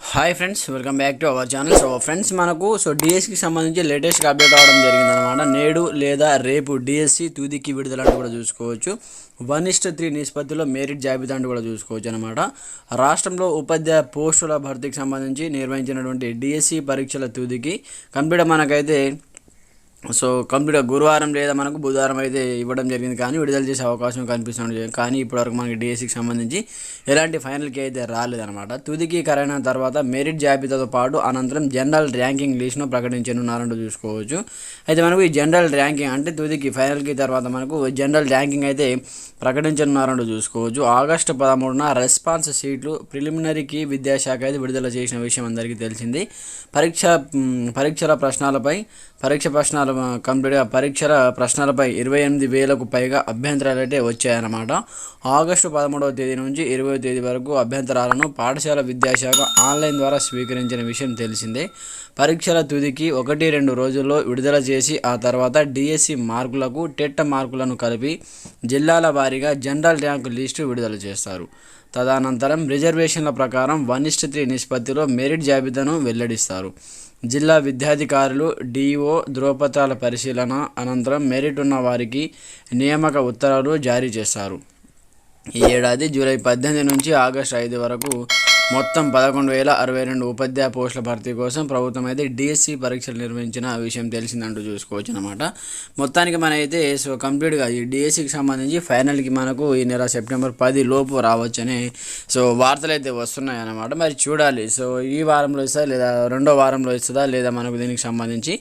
Hi friends welcome back to our channel so friends మనకు so డిఎస్సికి సంబంధించి latest update అవడం జరిగింది అనమాట నేడు లేదా రేపు డిఎస్సి తుదికి విడుదల అని కూడా చూసుకోవచ్చు. వన్ ఇస్ట్ త్రీ నిష్పత్తిలో మెరిట్ జాబితా అని కూడా చూసుకోవచ్చు అనమాట రాష్ట్రంలో ఉపాధ్యాయ పోస్టుల భర్తీకి సంబంధించి నిర్వహించినటువంటి డిఎస్సి పరీక్షల తుదికి కంప్యూటర్ మనకైతే సో కంప్లీట్గా గురువారం లేదా మనకు బుధవారం అయితే ఇవ్వడం జరిగింది కానీ విడుదల చేసే అవకాశం కనిపిస్తుంది. కానీ ఇప్పటివరకు మనకి డిఎస్సికి సంబంధించి ఎలాంటి ఫైనల్కి అయితే రాలేదన్నమాట. తుదికి కరైన తర్వాత మెరిట్ జాబితాతో పాటు అనంతరం జనరల్ ర్యాంకింగ్ లిస్ట్ను ప్రకటించనున్నారంటూ చూసుకోవచ్చు. అయితే మనకు ఈ జనరల్ ర్యాంకింగ్ అంటే తుదికి ఫైనల్కి తర్వాత మనకు జనరల్ ర్యాంకింగ్ అయితే ప్రకటించనున్నారంటూ చూసుకోవచ్చు. ఆగస్టు పదమూడున రెస్పాన్స్ సీట్లు ప్రిలిమినరీకి విద్యాశాఖ అయితే విడుదల చేసిన విషయం అందరికీ తెలిసింది. పరీక్ష పరీక్షల ప్రశ్నలపై పరీక్ష ప్రశ్నలు కంప్లీట్గా పరీక్షల ప్రశ్నలపై ఇరవై ఎనిమిది వేలకు పైగా అభ్యంతరాలు అయితే వచ్చాయన్నమాట. ఆగస్టు పదమూడవ తేదీ నుంచి ఇరవై తేదీ వరకు అభ్యంతరాలను పాఠశాల విద్యాశాఖ ఆన్లైన్ ద్వారా స్వీకరించిన విషయం తెలిసిందే. పరీక్షల తుదికి ఒకటి రెండు రోజుల్లో విడుదల చేసి ఆ తర్వాత డిఎస్సి మార్కులకు టెట్ట మార్కులను కలిపి జిల్లాల వారీగా జనరల్ ర్యాంకు లిస్టు విడుదల చేస్తారు. తదనంతరం రిజర్వేషన్ల ప్రకారం వన్ ఇస్ట్ త్రీ నిష్పత్తిలో మెరిట్ జాబితాను వెల్లడిస్తారు. జిల్లా విద్యాధికారులు డిఓ ధ్రువపత్రాల పరిశీలన అనంతరం మెరిట్ ఉన్న వారికి నియామక ఉత్తర్వులు జారీ చేస్తారు ఈ ఏడాది జూలై పద్దెనిమిది నుంచి ఆగస్టు ఐదు వరకు మొత్తం పదకొండు వేల అరవై రెండు ఉపాధ్యాయ పోస్టుల భర్తీ కోసం ప్రభుత్వం అయితే డిఎస్సి పరీక్షలు నిర్వహించిన విషయం తెలిసిందంటూ చూసుకోవచ్చు అనమాట మొత్తానికి మన అయితే సో కంప్లీట్గా ఈ డిఎస్సికి సంబంధించి ఫైనల్కి మనకు ఈ నెల సెప్టెంబర్ పది లోపు రావచ్చని సో వార్తలు అయితే వస్తున్నాయి అనమాట మరి చూడాలి. సో ఈ వారంలో ఇస్తుందా లేదా రెండో వారంలో ఇస్తుందా లేదా మనకు దీనికి సంబంధించి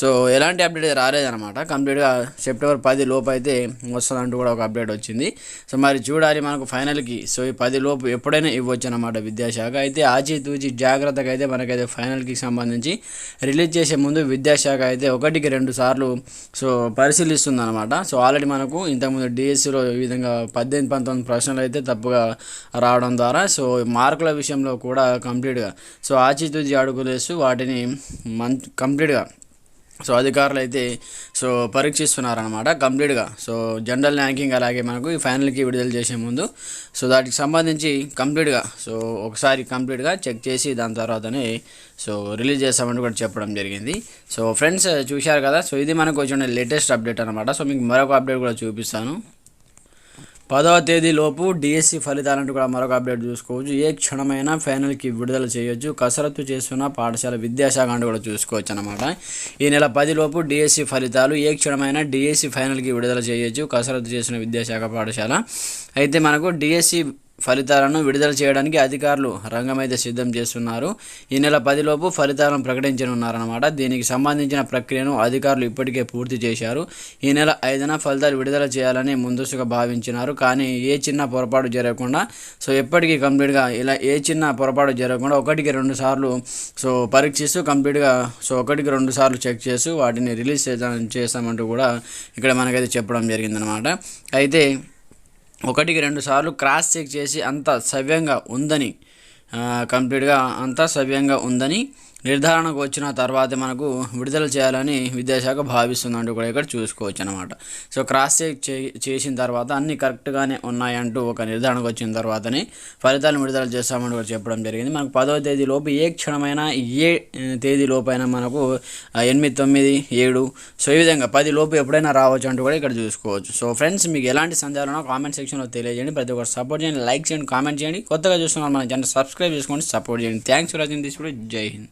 సో ఎలాంటి అప్డేట్ రాలేదనమాట కంప్లీట్గా సెప్టెంబర్ పది లోపు అయితే వస్తుందంటూ కూడా ఒక అప్డేట్ వచ్చింది. సో మరి చూడాలి మనకు ఫైనల్కి. సో ఈ పది లోపు ఎప్పుడైనా ఇవ్వచ్చు అనమాట విద్యాశాఖ అయితే ఆచితూచి జాగ్రత్తగా అయితే మనకైతే ఫైనల్కి సంబంధించి రిలీజ్ చేసే ముందు విద్యాశాఖ అయితే ఒకటికి రెండు సార్లు సో పరిశీలిస్తుంది అనమాట సో ఆల్రెడీ మనకు ఇంతకుముందు డిఎస్సిలో ఈ విధంగా పద్దెనిమిది పంతొమ్మిది ప్రశ్నలు అయితే తప్పుగా రావడం ద్వారా సో మార్కుల విషయంలో కూడా కంప్లీట్గా సో ఆచితూచి అడుగులేస్తూ వాటిని మం కంప్లీట్గా సో అధికారులు అయితే సో పరీక్షిస్తున్నారనమాట కంప్లీట్గా. సో జనరల్ ర్యాంకింగ్ అలాగే మనకు ఈ ఫైనల్కి విడుదల చేసే ముందు. సో దానికి సంబంధించి కంప్లీట్గా సో ఒకసారి కంప్లీట్గా చెక్ చేసి దాని తర్వాతనే సో రిలీజ్ చేస్తామని కూడా చెప్పడం జరిగింది. సో ఫ్రెండ్స్ చూశారు కదా? సో ఇది మనకు వచ్చిన లేటెస్ట్ అప్డేట్ అనమాట సో మీకు మరొక అప్డేట్ కూడా చూపిస్తాను. పదవ తేదీలోపు డిఎస్సి ఫలితాలంటూ కూడా మరొక అప్డేట్ చూసుకోవచ్చు. ఏ క్షణమైనా ఫైనల్కి విడుదల చేయొచ్చు. కసరత్తు చేస్తున్న పాఠశాల విద్యాశాఖ అంటూ కూడా చూసుకోవచ్చు అనమాట ఈ నెల పదిలోపు డిఎస్సి ఫలితాలు ఏ క్షణమైనా డిఎస్సి ఫైనల్కి విడుదల చేయొచ్చు. కసరత్తు చేసిన విద్యాశాఖ పాఠశాల. అయితే మనకు డిఎస్సి ఫలితాలను విడుదల చేయడానికి అధికారులు రంగమైతే సిద్ధం చేస్తున్నారు. ఈ నెల పదిలోపు ఫలితాలను ప్రకటించనున్నారన్నమాట. దీనికి సంబంధించిన ప్రక్రియను అధికారులు ఇప్పటికే పూర్తి చేశారు. ఈ నెల ఐదున ఫలితాలు విడుదల చేయాలని ముందస్తుగా భావించినారు. కానీ ఏ చిన్న పొరపాటు జరగకుండా సో ఎప్పటికీ కంప్లీట్గా ఇలా ఏ చిన్న పొరపాటు జరగకుండా ఒకటికి రెండు సార్లు సో పరీక్షిస్తూ కంప్లీట్గా సో ఒకటికి రెండు సార్లు చెక్ చేస్తూ వాటిని రిలీజ్ చేద్దాం చేస్తామంటూ కూడా ఇక్కడ మనకైతే చెప్పడం జరిగిందనమాట అయితే ఒకటికి రెండు సార్లు క్రాస్ చెక్ చేసి అంత సవ్యంగా ఉందని కంప్లీట్గా అంతా సవ్యంగా ఉందని నిర్ధారణకు వచ్చిన తర్వాతే మనకు విడుదల చేయాలని విద్యాశాఖ భావిస్తుందంటూ కూడా ఇక్కడ చూసుకోవచ్చు అనమాట సో క్రాస్ చెక్ చే- చేసిన తర్వాత అన్ని కరెక్ట్గానే ఉన్నాయంటూ ఒక నిర్ధారణకు వచ్చిన తర్వాతనే ఫలితాలను విడుదల చేస్తామని కూడా చెప్పడం జరిగింది. మనకు పదవ తేదీ లోపు ఏ క్షణమైనా ఏ తేదీ లోపైనా మనకు ఎనిమిది తొమ్మిది ఏడు సో ఈ విధంగా పది లోపు ఎప్పుడైనా రావచ్చు అంటూ కూడా ఇక్కడ చూసుకోవచ్చు. సో ఫ్రెండ్స్ మీకు ఎలాంటి సందేహాలు కామెంట్ సెక్షన్లో తెలియజేయండి. ప్రతి ఒక్కరు సపోర్ట్ చేయండి లైక్ చేయండి కామెంట్ చేయండి. కొత్తగా చూస్తున్నారు మన ఛానల్ సబ్స్క్రైబ్ చేసుకోండి సపోర్ట్ చేయండి. Thanks for watching this video. Jai Hind.